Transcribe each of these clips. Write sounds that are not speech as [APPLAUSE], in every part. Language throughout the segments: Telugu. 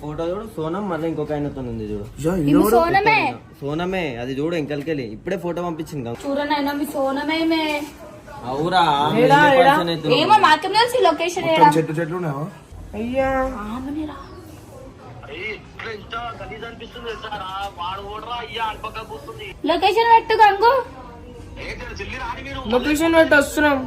ఫోటో చూడు సోనం మళ్ళీ ఇంకొక ఆయనతో ఉంది చూడు? సోనమే సోనమే అది చూడు ఇంకలికెళ్ళి ఇప్పుడే ఫోటో పంపించింది గంగు. చూడనైనా మీ సోనమేమే అవురా. ఏమో మాకేం తెలుసు లొకేషన్ మొత్తం చెట్లు చెట్లు ఉన్నాయా అయ్యా ఆమెనేరా లొకేషన్ పెట్టు గంగు లొకేషన్ పెట్టి వస్తున్నాం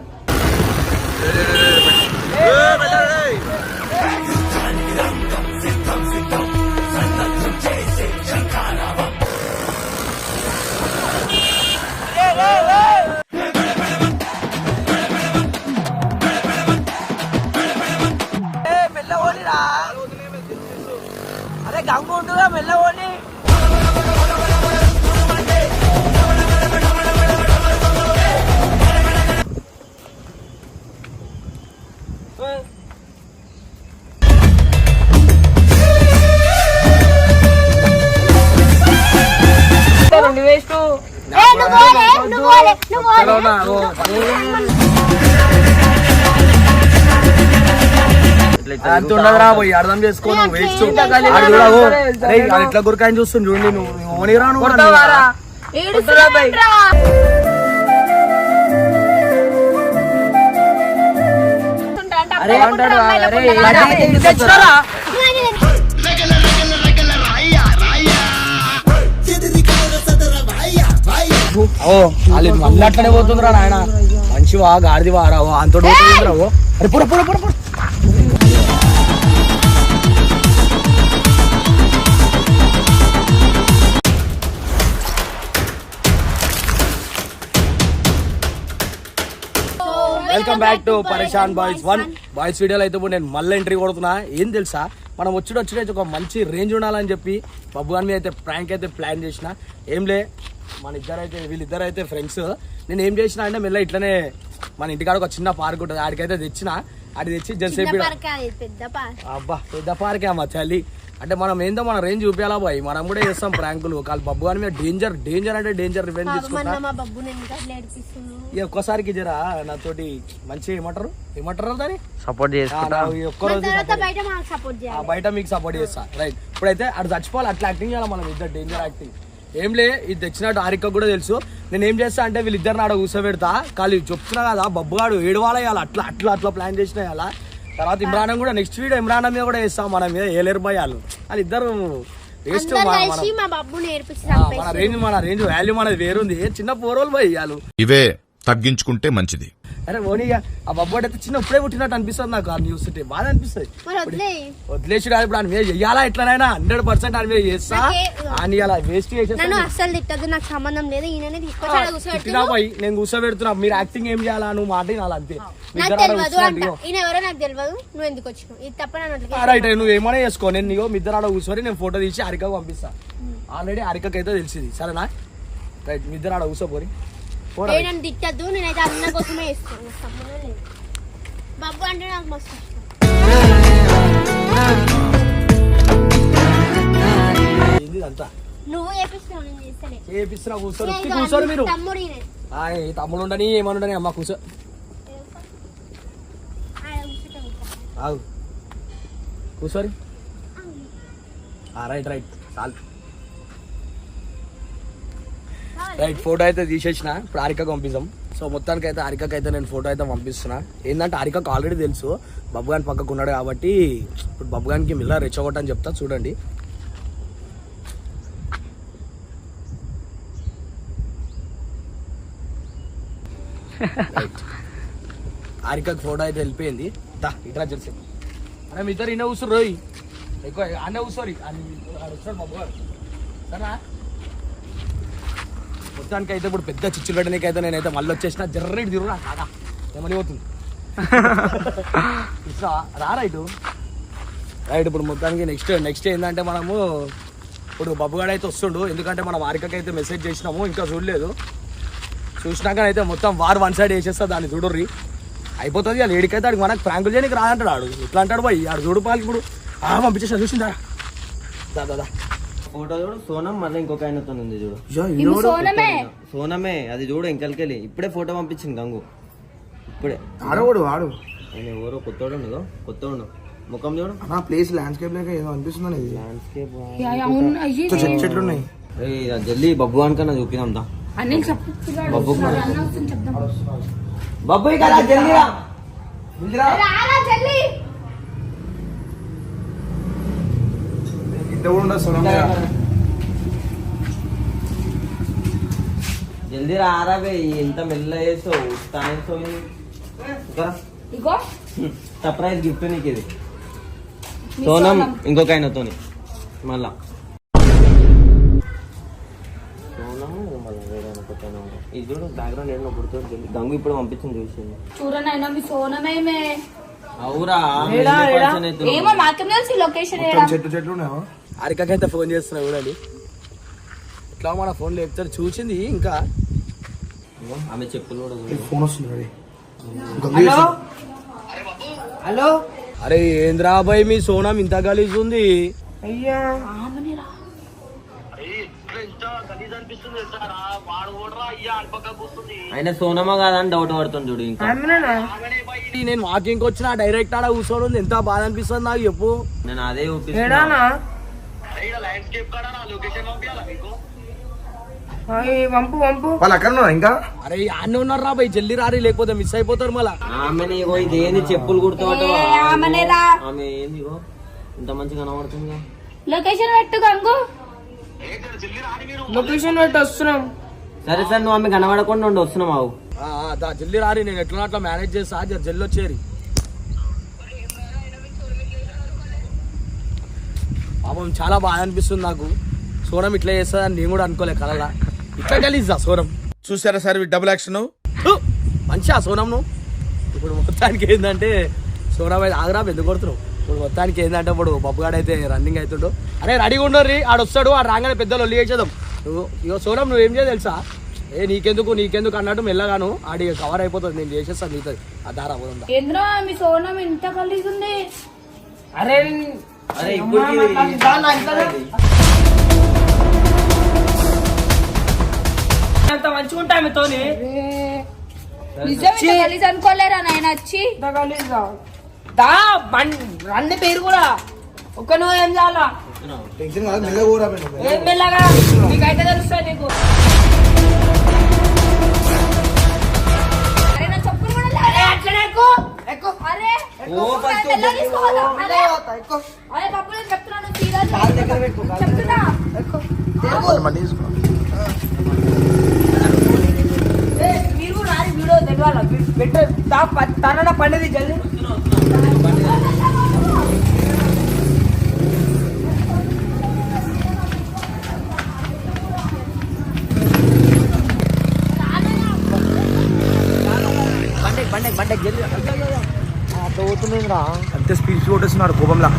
అరే గంగు ఉంటుందా? మెల్లవని నువ్వు నువ్వు నువ్వు అంత ఉండదురా పోయి అర్థం చేసుకోను వేస్ట్ ఎట్లా గురకాయని చూస్తుంది చూడండి నువ్వు ఓనిరా నువ్వు కొడతావారా ఏడుస్తున్నావేంట్రా? అరే అంటాడు తెచ్చుకోరా? వాళ్ళు అట్లనే పోతుందిరా నాయన. మంచివా గాడిదివా అంత పోతుందిరా ఓ అరే పుర పుర పుర పుర. Welcome back to Pareshan boys one boys వీడియోలో అయితే ఇప్పుడు నేను మళ్ళీ ఎంట్రీ కొడుతున్నా. ఏం తెలుసా? మనం వచ్చి వచ్చి ఒక మంచి రేంజ్ ఉండాలని చెప్పి బబ్బు గారి మీద అయితే ప్రాంక్ అయితే ప్లాన్ చేసిన. ఏం లే మన ఇద్దరైతే వీళ్ళిద్దరు అయితే ఫ్రెండ్స్ నేను ఏం చేసిన అంటే మెల్ల ఇట్లనే మన ఇంటికాడ ఒక చిన్న పార్క్ ఉంటుంది. ఆడికైతే తెచ్చిన. అది తెచ్చి పార్క్ అబ్బా పెద్ద పార్కే అమ్మ చలి. అంటే మనం ఏందో మన రేంజ్ చూపించాలా బాయ్? మనం కూడా చేస్తాం ప్రాంకులు కాదు బబ్బు గారి మీద డేంజర్ డేంజర్ అంటే డేంజర్ రివెంజ్ తీసుకుంటా? ఒక్కసారికి జరా నాతోటి మంచి ఏమంటారు? ఏమంటారు దాన్ని? సపోర్ట్ చేయాలి. బయట మీకు సపోర్ట్ చేస్తా. రైట్ ఇప్పుడైతే అటు చచ్చిపోవాలి అట్లా యాక్టింగ్ చేయాలి మనం ఇద్దరు డేంజర్ యాక్టింగ్ ఏం లే ఇది తెచ్చినట్టు ఆరిక కూడా తెలుసు. నేను ఏం చేస్తా అంటే వీళ్ళిద్దరు నాడ కూర్చోబెడతా కానీ చెప్తున్నా కదా బబ్బుగాడు ఏడవాల వేయాలి అట్లా అట్లా అట్లా ప్లాన్ చేసిన వేయాలా తర్వాత ఇమ్రాన్ కూడా నెక్స్ట్ వీడియో ఇమ్రాన్ మీద కూడా వేస్తాం మన మీద ఏలేరు భయాలు. వాళ్ళు ఇద్దరు వేస్ట్ మన రేంజ్ మన రేంజ్ వాల్యూ మనది వేరుంది. చిన్న పోరోలు వాళ్ళు ఇవే తగ్గించుకుంటే మంచిది. అరే ఓనిగా ఆ బబ్బోడు అయితే చిన్న ఇప్పుడే పుట్టినట్టు అనిపిస్తుంది నాకు ఆ న్యూస్ ఉంటే బాగా అనిపిస్తుంది. వదిలేసి కాదు ఇప్పుడు ఆయన మీద చెయ్యాలా ఎట్లనైనా? హండ్రెడ్ పర్సెంట్ ఆయన మీద చేస్తా. అని అలా వేస్ట్ నన్ను అస్సలు తిట్టదు నాకు సంబంధం లేదు. ఈయననే పోయి నేను కూర్చోబెడుతున్నా. మీరు యాక్టింగ్ ఏం చేయాలా? నువ్వు మాట వినాలి అంతే. మీ నాకు ఇద్దరు ఆడ తెలియదు అంట. కూర్చున్నట్టు ఈయన ఎవరో నాకు తెలియదు నువ్వు ఎందుకు వచ్చినావు? ఇది తప్ప నన్ను అట్లా ఆ, రైట్. నువ్వు ఏమైనా చేసుకో. నేను నీగో మీ ఇద్దరు ఆడ కూర్చొని నేను ఫోటో తీసి హరికకు పంపిస్తా. ఆల్రెడీ హరికకి అయితే తెలిసింది. సరేనా? రైట్. మీ ఇద్దరు ఆడ కూర్చోపోరి. నన్ను తిట్టద్దు నేనైతే అన్న కోసమే ఇస్తాను బాబు అంటే నాకు మస్తు నువ్వు చేపిస్తున్నావు నేను చేస్తలే. చేపిస్తున్నా కూర్చోరు. కూర్చోరు మీరు. తమ్ముడు తమ్ముడు ఉండని ఏమనుండని అమ్మ కూర్చో. కూర్చోరి. Right right. చాలు. రైట్ ఫోటో అయితే తీసేసిన. ఇప్పుడు హారికకు పంపిస్తాం సో మొత్తానికి అయితే అరికకు అయితే నేను ఫోటో అయితే పంపిస్తున్నా. ఏంటంటే అరికకు ఆల్రెడీ తెలుసు. బబ్బుగాని పక్కకు ఉన్నాడు కాబట్టి ఇప్పుడు బబ్బుగానికి మిల్లా రెచ్చగొట్టని చెప్తా చూడండి. అరికకు ఫోటో అయితే వెళ్ళిపోయింది. దా ఇట్లా తెలిసి మీ ఇద్దరు ఇన్న కూర్చోరు రోయ్ ఎక్కువ అన్న కూర్చోరు. బాబు గారు సరేనా? మొత్తానికి అయితే ఇప్పుడు పెద్ద చిచ్చులు పెట్టడానికి అయితే నేనైతే మళ్ళీ వచ్చేసిన. జర్రేటి తిరుగు కాగా ఏమని పోతుంది? [LAUGHS] ఇట్లా రా రైట్. రైట్ ఇప్పుడు మొత్తానికి నెక్స్ట్ నెక్స్ట్ ఏంటంటే మనము ఇప్పుడు బబ్బుగాడు అయితే వస్తుండు. ఎందుకంటే మనం వారికకి అయితే మెసేజ్ చేసినాము ఇంకా చూడలేదు. చూసినాక అయితే మొత్తం వార్ వన్ సైడ్ వేసేస్తా దాన్ని చూడుర్రి. అయిపోతుంది ఆ లేడికైతే ఆడికి మనకు ప్రాంకులు చేయడానికి రాదంటాడు ఆడు. ఇట్లా అంటాడు పోయి ఆడు చూడు పాలకి ఇప్పుడు. ఆ పంపించేసా చూసిందా? దా దా. ఫోటో చూడు సోనం మళ్ళీ ఇంకొక ఆయనతో ఉంది చూడు. యా, ఇది ఈడెవడు? సోనమే. సోనమే అది చూడు ఇంకలికెళ్ళి. ఇప్పుడే ఫోటో పంపించింది గంగు. ఇప్పుడే. ఆడవాడు ఆడు. ఆయన ఎవరో కొత్తోడు ఉండదు కొత్తోడు ముఖం చూడు. నా ప్లేస్ ల్యాండ్స్కేప్ లేక ఏదో అనిపిస్తుంది ఇది ల్యాండ్స్కేప్ చెట్లు ఉన్నాయి. జల్దీ బబ్బు అనుకన్నా చూపిదాం దా. అనిల్ చెప్తున్నాడు బబ్బు బబ్బు రా జల్లి. సొలం జల్దీ రారా బే ఎంత మెల్ల చేస్తావు తాయిస్తావు ఇగో సర్ప్రైజ్ గిఫ్ట్ నీకు ఇది సోనం ఇంకొక మళ్ళా. మళ్ళా ఆయన ఆయన ఉన్నాడు. ఇది చూడు బ్యాక్గ్రౌండ్ ఏదో గుర్తు గంగు ఇప్పుడు పంపించింది చూసింది. చూడనైనా మీ సోనమేమే. అవురా? ఏమో తెలుసు లొకేషన్ చెట్లు చెట్లు ఉన్నాయా హారికకైతే ఫోన్ చేస్తున్నా చూడండి. ఇట్లా మన ఫోన్ లేపుతారు చూసింది ఇంకా. ఆమె చెప్పులు కూడా. ఫోన్ వస్తుంది హలో? హలో? అరే ఏంద్రా బాయ్ మీ సోనం ఇంత గలీజ్ ఉంది? అయ్యా. ఆయన సోనమా కాదని డౌట్ పడుతుంది చూడు ఇంకా. నేను వాకింగ్ వచ్చిన డైరెక్ట్ ఆడ కూర్చొని ఉంది. ఎంత బాధ అనిపిస్తుంది నాకు చెప్పు. నేను అదే చూపిస్తున్నా వాళ్ళు అక్కడ ఉన్నా ఇంకా? అరే అన్నీ ఉన్నారు రా బాయ్ జల్దీ రారి లేకపోతే మిస్ అయిపోతారు మళ్ళా. ఆమెని ఇగో ఇది ఏంది చెప్పులు ఆమెనేరా. ఆమె ఏంది ఇగో? ఇంత మంచిగా కనబడుతుందిగా లొకేషన్ పెట్టు గంగు. లొకేషన్ పెట్టి వస్తున్నాం. సరే సార్ నువ్వు ఆమె కనబడకుండా ఉండి వస్తున్నావు ఆ, ఆ, దా జల్దీ రారి నేను ఎట్లా అట్లా మేనేజ్ చేస్తా? జర జల్ది వచ్చేరి. పాపం చాలా బాధ అనిపిస్తుంది నాకు. సోనం ఇట్లా చేస్తుందని నేను కూడా అనుకోలే కలలా. ఇట్లా గలీజా సోనం చూసారా సార్ డబుల్ యాక్షన్! మంచిగా సోనం నువ్వు. ఇప్పుడు మొత్తానికి ఏంటంటే సోనం అయితే ఆగరా ఎందుకు కొడుతున్నావు? ఇప్పుడు మొత్తానికి ఏంటంటే ఇప్పుడు బబ్బుగాడు అయితే రన్నింగ్ అవుతుండు. అరే రెడీగా ఉండరు ఆడు వస్తాడు ఆడు రాగానే పెద్దలు ఒల్లి చేసేదాం నువ్వు ఇగో సోనం నువ్వు ఏం చేయ తెలుసా? ఏ నీకెందుకు నీకెందుకు అన్నట్టు మెల్లగాను ఆడి కవర్ అయిపోతుంది నేను చేసేస్తాను నీతో ఆ దారా పోదా మీ సోనం ఇంత కలిసి ఉంది అరే ఇప్పుడు అంత మంచిగా ఉంటాయి మీతోని అనుకోలేరా నాయన? వచ్చి దా అన్ని పేరు కూడా. ఒక్క నువ్వు ఏం చేయాలా? టెన్షన్ కాదు మెల్లగా కూడా ఏం మెల్లగా? నీకైతే తెలుస్తుంది నీకు. అరే నా చెప్పులు కూడా లేవు. అరే అట్లనే ఎక్కువ ఎక్కువ అరే ఓ ఫస్ట్ ఎలా తీసుకోవాలా? అరే చెప్తున్నా ప- తనన పండేది జల్దీ. బండే బండే బండే జల్దీ అంతే స్పీడ్ కొట్టేస్తున్నాడు కోపంలా.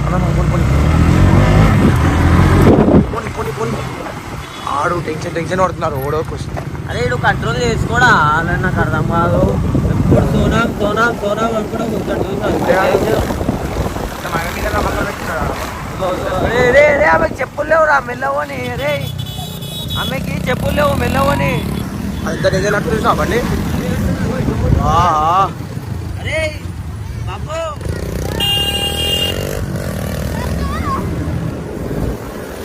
పోని పోని. పోని ఆడు టెన్షన్ టెన్షన్ పడుతున్నారు ఓడో క్వశ్చన్ అరే ఇడు కంట్రోల్ చేసుకోడా? అలా నాకు అర్థం కాదు. ఎప్పుడు సోనాం సోనాం సోనాం అనుకుంటా కూర్చోండి రే రే రే ఆమెకి చెప్పులు లేవురా మెల్లవని. రే ఆమెకి చెప్పులు లేవు మెల్లవని. అంత నిజం అంటే చూసినా బండి? అరే బాబు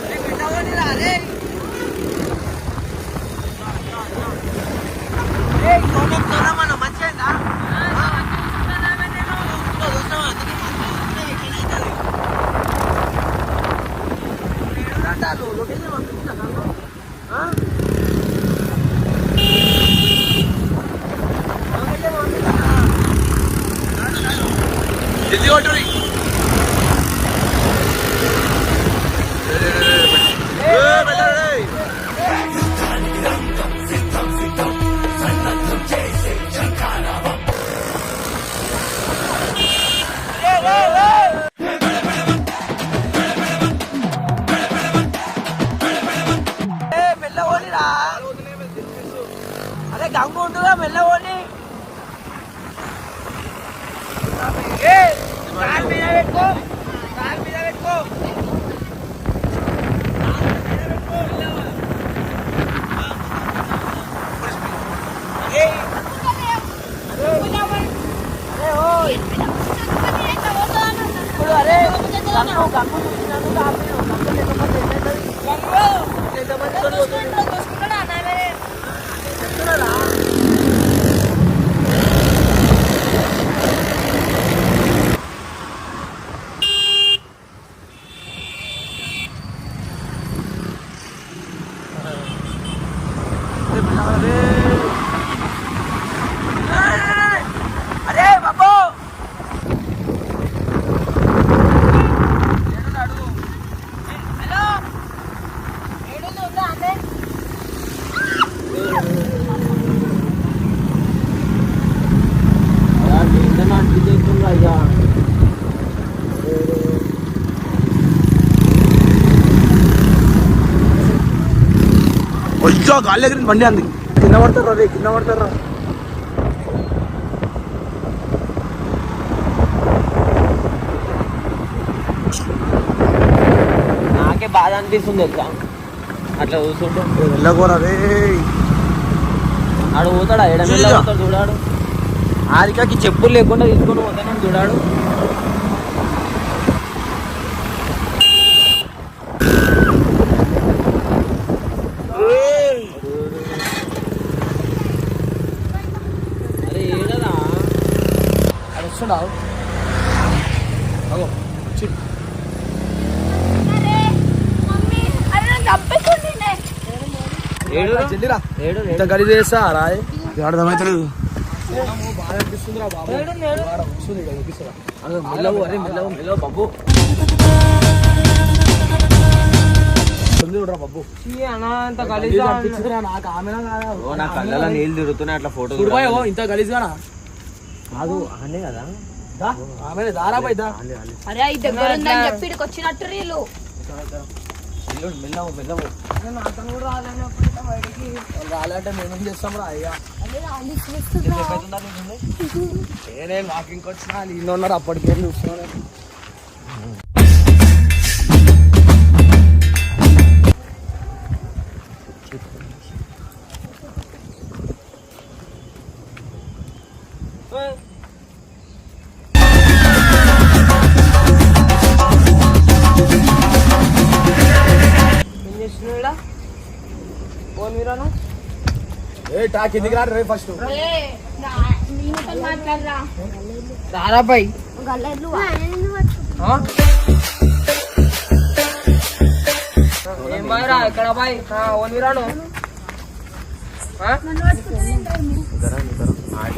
అరే మెల్లవని రా mày cõng con đứa mày lâu đi Cálmina de co, cálmina de co. Kamu kamu kamu kamu kamu kamu kamu kamu kamu kamu kamu kamu kamu kamu kamu kamu അത് അരേ ബാബോ ഒഴിച്ചോ കാലകരൻ വണ്ടിയാന്ന് కింద పడతారా రే కింద పడతారా నాకే బాధ అనిపిస్తుంది తెలుసా? అట్లా చూస్తుంటే. వెళ్ళకూరా రే. ఆడు పోతాడా? ఎడ పోతాడు చూడాడు ఆరికాకి చెప్పులు లేకుండా తీసుకొని పోతానని చూడాడు అరే ఏడరా అగో వచ్చి. ఏడు చెల్లిరా. ఏడు ఇంత చేస్తా రాయ్ అర్థమవుతలేదు. బాగా అనిపిస్తుందిరా బాబు వస్తుంది. మెల్లవు అరే మెల్లవు మెల్లవు బాబు. నాకు నా కళ్ళలో నీళ్ళు తిరుగుతున్నాయి అట్లా ఫోటో ఇంత గలీజ్ గానా కాదు అనే కదా. దా ఆమె దారా బాయ్ దా అరే ఈ దగ్గర ఉందని చెప్పి ఇక్కడికి వచ్చినట్టు వీళ్ళు మెల్లవు మెల్లవు. రాలంటే మేమేం చేస్తాం రా అయ్యా. నేనే వాకింగ్ వచ్చినా వీళ్ళు ఉన్నారు అప్పటికే చూస్తున్నాను ఏ కిందికి రా రే ఫస్ట్ ఏం బాయ్ రా బాయ్? ఓన్ విరాను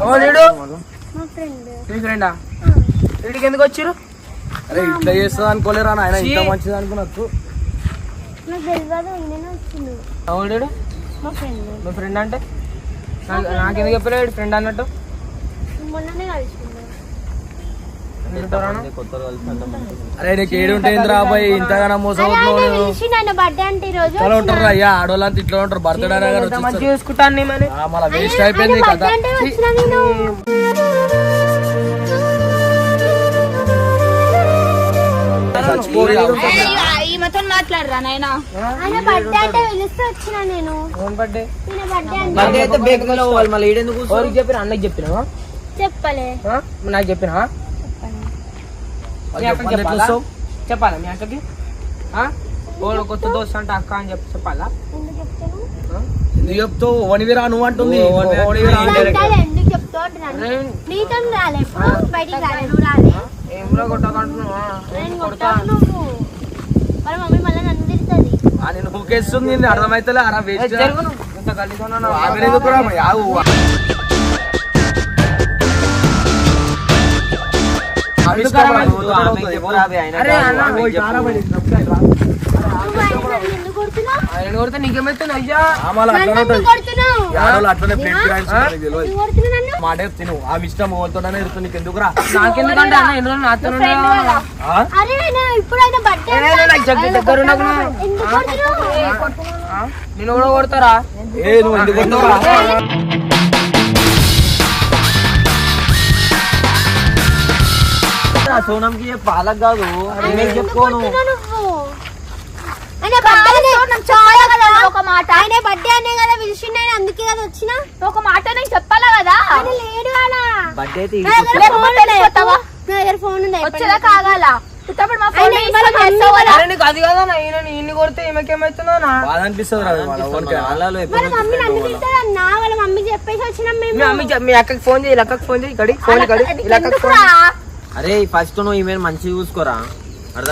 ఓడు మా ఫ్రెండ్ మీ ఫ్రెండా వీడికి ఎందుకు వచ్చిర్రు? అరే ఇట్లా చేస్తుంది అనుకోలేరా నాయన? ఇంత మంచిది అనుకున్నట్టు. నాకు మా ఫ్రెండ్ మీ ఫ్రెండ్ అంటే? నాకు నాకెందుకు చెప్పలేడు ఫ్రెండ్ అన్నట్టు? మొన్ననే కలిసిండు. అరే నీకు ఏడు ఉంటేంద్రా బాయ్? ఇంతగానో మోసం ఉంటారు అయ్యా ఆడవాళ్ళంతా ఇట్లా ఉంటారు బర్త్డే. చూసుకుంటాను మళ్ళా వేస్ట్ అయిపోయింది నేను. చచ్చిపోయి ఈమెతో మాట్లాడరా నాయనా? ఆయన బర్త్డే అంటే పిలిస్తే వచ్చిన నేను. ఫోన్ బర్త్డే ఈయన బర్త్డే అంటే బర్త్డే అయితే బేక్ మీద పోవాలి మళ్ళీ ఈడెందుకు ఎవరికి చెప్పిన? అన్నకి చెప్పినావా? చెప్పలే? నాకు అక్కకి చెప్పాలా? చెప్పాలా మీ అక్కకి? ఓడు కొత్త దోస్త్ అంటే అక్క అని చెప్పి చెప్పాలా? ఎందుకు చెప్తావు? ఓనివిరా నువ్వు అంటుంది. ఏం కొట్టకంటున్నావా? మరి మమ్మీ మళ్ళీ నన్ను ఆ, నేను ఊకేస్తుంది నిన్ను అర్థమైతలే అరా వేస్ట్ ఇంత. ఆమె? ఆగు. ఆమె ఇష్టం చెప్పు. ఆయన కొడితే నీకేమైతుంది అయ్యా? అట్లనే ప్లేట్ తెలియదు. మాట తిను. ఆమె ఇష్టం ఓల్తోనే ఇరుతుంది నీకు ఎందుకురా? నాకెందుకంటే అన్న ఎన్ని రోజులు నాతో ఆ? అరే ఆయన ఇప్పుడు ఆయన బర్త్డే ఏ, ఏ, నాకు జగ్గు దగ్గర ఉండకు నువ్వు. ఎందుకు కొడుతున్నావు? నేను కూడా కొడతారా? ఏ నువ్వు ఎందుకు కొడుతున్నావురా? సోనంకి పాలకు కాదు. ఎందుకు చెప్పుకోను కొడుతున్నావు నువ్వు ఆయన బర్త్డే చాలా కదా ఒక మాట. ఆయన బర్త్డే అనే కదా పిలిచిండు ఆయన అందుకే కదా వచ్చిన. ఒక మాట నేను చెప్పాలా కదా? ఆయన లేడు ఆడ బర్త్డే అయితే నా దగ్గర లేకపోతే ఫోన్ వచ్చేలా కాగాల? మా ఫోన్ అది కదా ఈయన ఇన్ని కొడితే ఈమెకేమవుతుందో నా? బాధ అనిపిస్తుంది రా వాళ్ళ ఊరికే. వాళ్ళ మమ్మీ నన్ను తింటాడు అన్న వాళ్ళ మమ్మీ చెప్పేసి వచ్చినాం మీ మేము అమ్మ చెప్- మీ అక్కకి ఫోన్ చేయి అక్కకి ఫోన్ చేయి కడి ఫోన్ కడి అరే ఫస్ట్ నువ్వు ఈమె మంచిగా చూసుకోరా.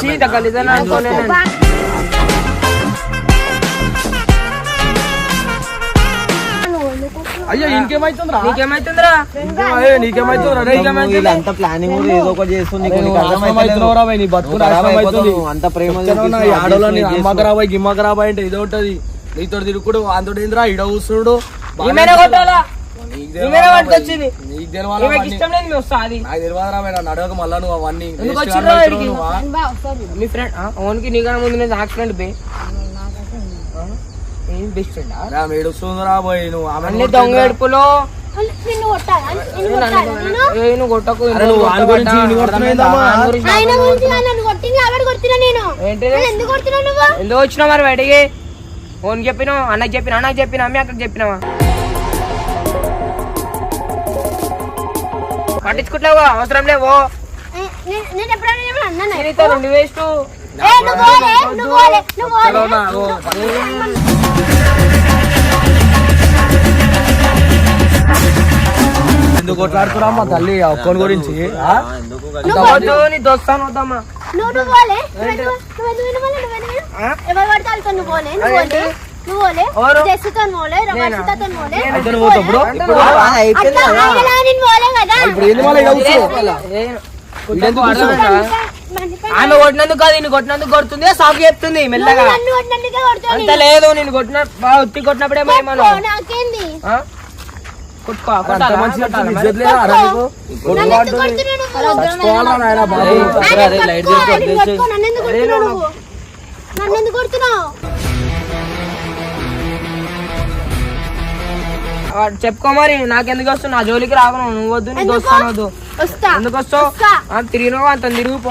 చీ, తగ్గలేదని అనుకోనే నేను. అయ్యో ఇంకేమైతుందిరా? నీకేమైతుందిరా? ఏ, నీకేమైతుందిరా? రే? వీళ్ళంతా ప్లానింగ్ కూడా ఏదో ఒకటి చేస్తుంది నీ బతుకు. అంత ప్రేమ చెప్తాను ఈ ఆడోళ్ళని అమ్మక రాబాయ్ గిమ్మక రాబాయ్ అంటే ఇదో ఉంటది. నీతో తిరుగుడు ఏంద్రా ఇడ కూర్చుడు. మళ్ళా నువ్వు అవన్నీ? మీ ఫ్రెండ్ ఓన్కి నీకన్నా ముందు యాక్సిడెంట్ పే ఏం బెస్ట్ ఫ్రెండ్ పోయి నువ్వు అన్ని దొంగ ఏడుపులో. నేను? కొట్టకు ఎందుకు కొడుతున్నావు నువ్వు? ఎందుకు వచ్చినావు మరి బయటికి? ఫోన్ చెప్పినావు అన్నకి చెప్పిన అన్నకి చెప్పిన అమ్మ అక్కడికి చెప్పినావా? పట్టించుకుంటావా అవసరం లేవో. నేను ఎప్పుడైనా వేస్ట్. ఎందుకు కొట్లాడుతున్నావు మా తల్లి? ఆ ఒక్కని గురించి దోస్తాను వద్దమ్మా. నువ్వు పోలే? ఎవరు? పడితే వాళ్ళతో నువ్వు పోలే నువ్వు? పోలే ఇప్పుడు? ఆమె కొట్టినందుకు కాదు నేను కొట్టినందుకు కొడుతుంది సాగు చెప్తుంది మెల్లగా. అంత లేదు నేను కొట్టిన ఉత్తి కొట్టినప్పుడే మనం చెప్పుకో మరి నాకెందుకు వస్తావు నా జోలికి రాకను నువ్వు వద్దు నీ ఎందుకు? దోస్తాను వద్దు. వస్తా. ఎందుకు వస్తావు? వస్తా. ఆ, తిరిగినావు అంత తిరిగిపో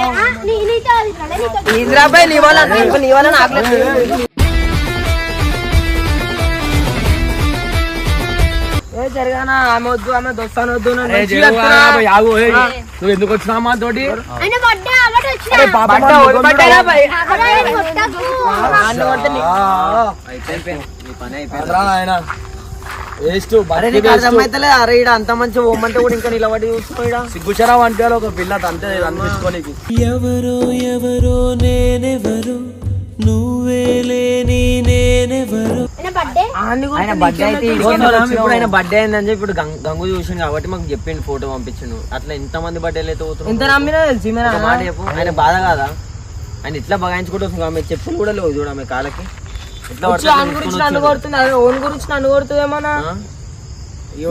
ఇంద్రాబాయ్ నీ వల్ల నాకు- నీ వల్ల నాకు జరగానా? ఆమె వద్దు ఆమె దోస్తాను వద్దు. నువ్వు ఎందుకు వచ్చినావు మా తోటి? అయిపోయింది వేస్ట్ అరే అంత మంచి కూడా ఇంకా నిలబడి సిగ్గుచరావు అంటే ఒక పిల్ల అంతే అనిపించుకోనికి ఎవరో ఎవరో నేనెవరు? నువ్వే లేని నేనెవరు? ఆయన బర్త్డే అయితే ఇప్పుడు ఆయన బర్త్డే అయిందని చెప్పి ఇప్పుడు గంగ- గంగు చూసిండు కాబట్టి మాకు చెప్పిండు ఫోటో పంపించిండు. అట్లా ఎంత మంది బర్త్డేలు అయితే పోతున్నావు? ఎంత నమ్మినా తెలిసి మాట చెప్పు. ఆయన బాధ కాదా? ఆయన ఇట్లా బగాయించుకుంటూ వస్తుంది ఆమె చెప్పులు కూడా లేవు చూడు ఆమె కాళ్ళకి. వచ్చి గురించి నన్ను వచ్చిండు. కొడుతుంది అదే ఓన్ గురించి నన్ను కొడుతుందేమోనా ఆ?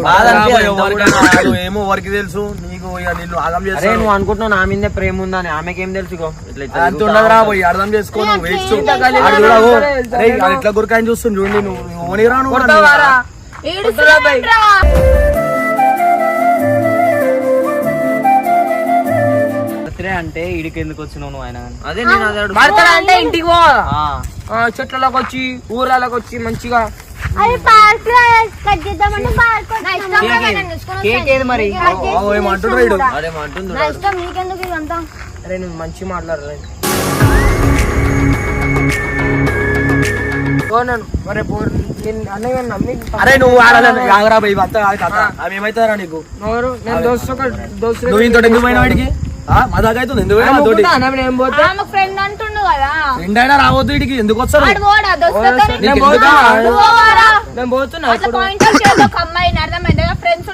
బాధ అనిపించదు ఎంత ఎవరికైనా కూడా. కాదు, ఏమో ఎవరికి తెలుసు నీకు ఇక నిన్ను ఆగం అరే చేస్తాను నువ్వు అనుకుంటున్నావు నా మీదే ప్రేమ ఉందని ఆమెకి తెలుసు ఇగో ఇట్లా ఇట్లా అంత తిరుగుతా ఉండదురా ఉంటా. పోయి అర్థం చేసుకో నువ్వు వేస్ట్ ఇంత గలీజ్ ఆడు చూడవు. గురికాయని చూస్తుంది చూడండి నువ్వు ఓనిరా నువ్వు నన్ను. కొడతావారా? బర్త్డే అంటే ఇడికి ఎందుకు వచ్చినావు నువ్వు ఆయన? అదే నేను అదే అంటే ఇంటికి పో. ఆ. ఆ, చెట్లలోకి వచ్చి ఊర్లలోకి వచ్చి మంచిగా. అది పార్క్లో కట్ చేద్దామంటే పార్క్ కేక్ ఏది? మరి? ఆగు, ఏమో అంటున్నాడు వీడు. అదే అంటుంది నా ఇష్టం నీకెందుకు ఇదంతా అరే నువ్వు మంచి మాట్లాడలేదు మరి నేను అన్నయ్య నమ్మి అరే నువ్వు ఆగరా కాదు కథ నీకు. నేను దోస్తు దోస్తు నువ్వు ఇంతటి ఎందుకు పోయినా వాడికి అవుతుంది. ఎందుకు ఫ్రెండ్ అంటుండు కదా. ఫ్రెండ్ అయినా రావద్దు ఎందుకు వస్తారు? పోతున్నా అమ్మాయిని అర్థమైంది ఫ్రెండ్స్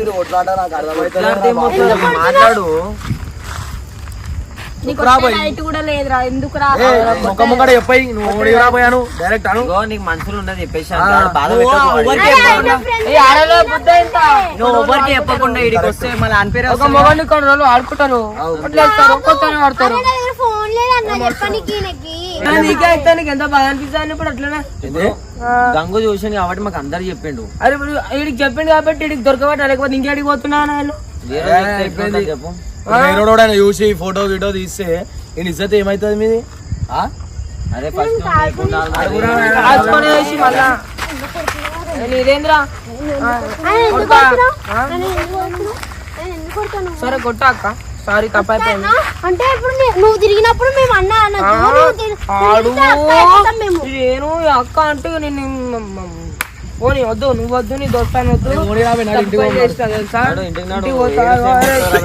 మీరు నాకు? అర్థమైతే మాట్లాడు. డైరెక్ట్ అను. నీకు ఉన్నది చెప్పేసి. బాధ. ఎవరికి చెప్పకుండా- ఇడికి వస్తే మళ్ళీ అనిపేరే ఒక మొగని కొన్ని రోజులు ఆడుకుంటారు. ఆడతారు ఎంత బాగా అనిపిస్తుంది ఇప్పుడు అట్లనే. ఏంది? ఆ, గంగు చూసింది కాబట్టి మాకు అందరు చెప్పిండు. అరే ఇప్పుడు వీడికి చెప్పింది కాబట్టి వీడికి దొరకబట్టి లేకపోతే ఇంకేడికి పోతున్నా వాళ్ళు? వేరేవాడు చూసి ఫోటో వీడియో తీస్తే ఈ ఇజ్జత్ ఏమైతుంది మీది? ఆ? అరే ఫస్ట్ మళ్ళా? సరే కొట్టా అక్క. సారీ తప్పైపోయింది? అంటే ఇప్పుడు నువ్వు తిరిగినప్పుడు మేము అన్న నేను ఈ అక్క అంటే నేను పోనీ వద్దు నువ్వు వద్దు నీ దోస్తాను వద్దు. రాబోయ్?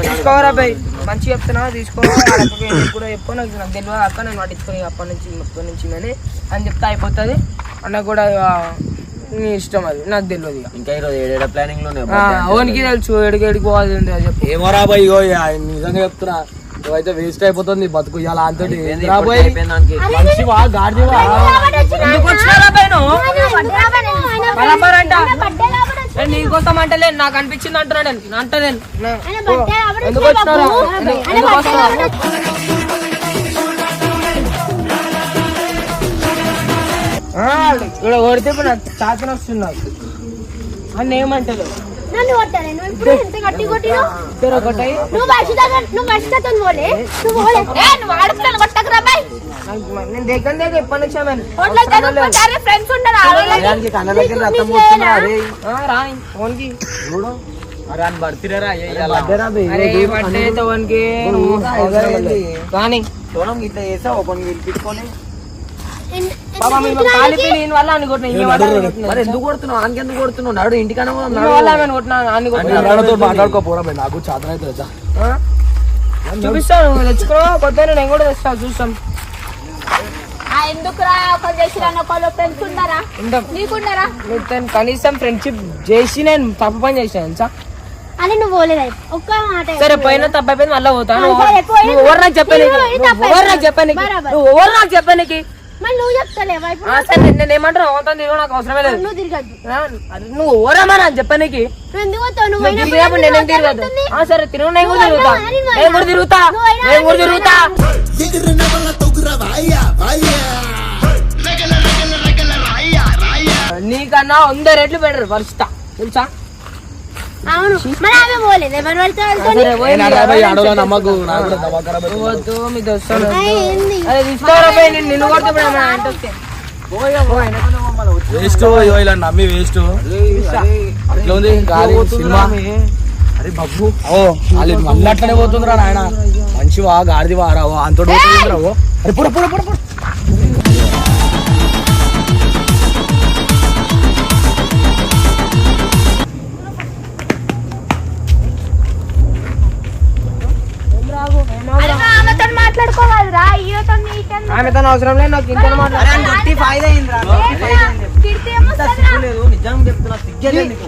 తీసుకోరా బై మంచి చెప్తున్నా తీసుకో. వాళ్ళకి ఎందుకు కూడా చెప్పు నాకు నాకు తెలియదు అక్క నేను పట్టించుకొని అప్పటి నుంచి మొత్తం నుంచి అని అని చెప్తే అయిపోతుంది. అన్న కూడా నీ ఇష్టం అది. నాకు తెలియదు ఇక. ఈరోజు ఏడేడ ప్లానింగ్లో ఆ, ఓనికి తెలుసు ఎడికి ఎడికి పోవాలి చెప్పు. ఏమో రా పోయి ఇగో ఇక నిజంగా చెప్తున్నా. నువ్వైతే వేస్ట్ అయిపోతుంది నీ బతుకు అంట బర్త్డే కాబట్టి ఎందుకు వస్తామంటలే నాకు అనిపించింది అంటున్నాడు నేను కాబట్టి ఎందుకు ఇక్కడ కొడితే నాకు చాతన వస్తున్నావు అని ఏమంటారు నన్ను కొట్టాలి. నువ్వు ఇప్పుడు ఎంత గట్టి నువ్వు వర్షిత నువ్వు వర్షితతో పోలే. నువ్వు పోలే. నువ్వు కొట్టకురా బాయ్. నేను ఎప్పటి నుంచి ఫ్రెండ్స్ ఉండరు? దగ్గర రక్తం పోతున్నా అరే అని పడుతురా అరే పట్టే సోనం ఇట్లా చేసా ఒకరిని పిలిపించుకొని మరి ఎందుకు కొడుతున్నావు? కొడుతున్నావు? నాడు ఇంటికన్నా మాట్లాడుకోపోరా నాకు? చూపిస్తాను. నువ్వు తెచ్చుకో. కొత్త నేను కూడా తెస్తా. చూస్తాం ఆ ఎందుకురా ఒకరు చేసిరా ఒకళ్ళు ఫ్రెండ్స్ ఉండరా ఉంటాం నీకుండరా నీకు తను కనీసం ఫ్రెండ్షిప్ చేసి నేను తప్పు పని అని నువ్వు పోలేదు? ఒక్క మాట సరే పోయినా తప్పు మళ్ళీ పోతా. ఆ, నువ్వు సరే, పోయి. నువ్వు ఎవరు నాకు. తప్పు ఎవరు నాకు. నువ్వు ఎవరు నాకు. చెప్పానికి మరి నువ్వు చెప్తలేవా? ఇప్పుడు ఆ, సరే నేను- నేను ఏమంటాను? అవుతాను తిరుగు నాకు అవసరమే లేదు. నువ్వు తిరగద్దు. ఆ, అరే నువ్వు ఎవరమ్మా నాకు. చెప్పానికి నువ్వు ఎందుకు పోతావు నువ్వు నువ్వు అయినప్పుడు తిరిగినప్పుడు నేనేం నువ్వు తిరగదు అవుతుంది. ఆ, సరే తిరుగు నేను కూడా నువ్వు తిరుగుతా. అయినా, నేను నేను కూడా తిరుగుతా. నువ్వు అయినా, నేను కూడా నేను తిరుగుతా. అయినా. నీకన్నా వంద రెట్లు బెటర్ పరిస్థితి తెలుసా? అవును. మరి ఆమె పోలేదు? ఎవరు వాళ్ళతో. వద్దు మీ నిన్ను. వేస్ట్ ఇలా నమ్మి వేస్ట్ ఎట్లా ఉంది? గాలి సినిమా? అరే బాబు. ఓ వాళ్ళు మళ్ళీ అట్లనే పోతుందిరా నాయన. మంచివా? గాడిదివా? రావో అంతటి అరే పుర పుర పుర పుర. మాట్లాడుకోవాలిరా ఈయనతో నీతో ఆమె తన అవసరం లేదు నాకు ఇంత మాట్లాడు. తిడితే ఏమొస్తుందిరా? లేదు నిజంగా చెప్తున్నా సిగ్గలేదు నీకు.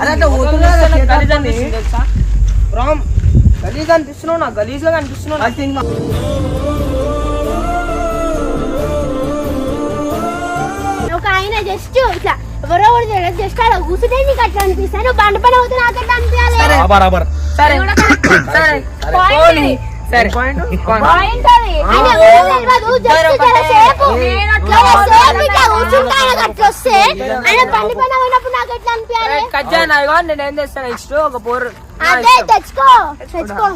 అరే అట్లా పోతున్నా రామ్ గలీజ్ అనిపిస్తున్నావు నాకు గలీజ్గా అనిపిస్తున్నావు నాకు. ఒక ఆయన జస్ట్ ఇట్లా ఎవరో జస్ట్ అలా కూర్చుంటే నీకు అట్లా బండ పని అవుతుంది నాకు అనిపించాలి సరే. సరే. సరే. పాయింట్ కజ్జా నేను ఏం చేస్తాను నెక్స్ట్ ఒక పోరు అదే తెచ్చుకో తెచ్చుకో.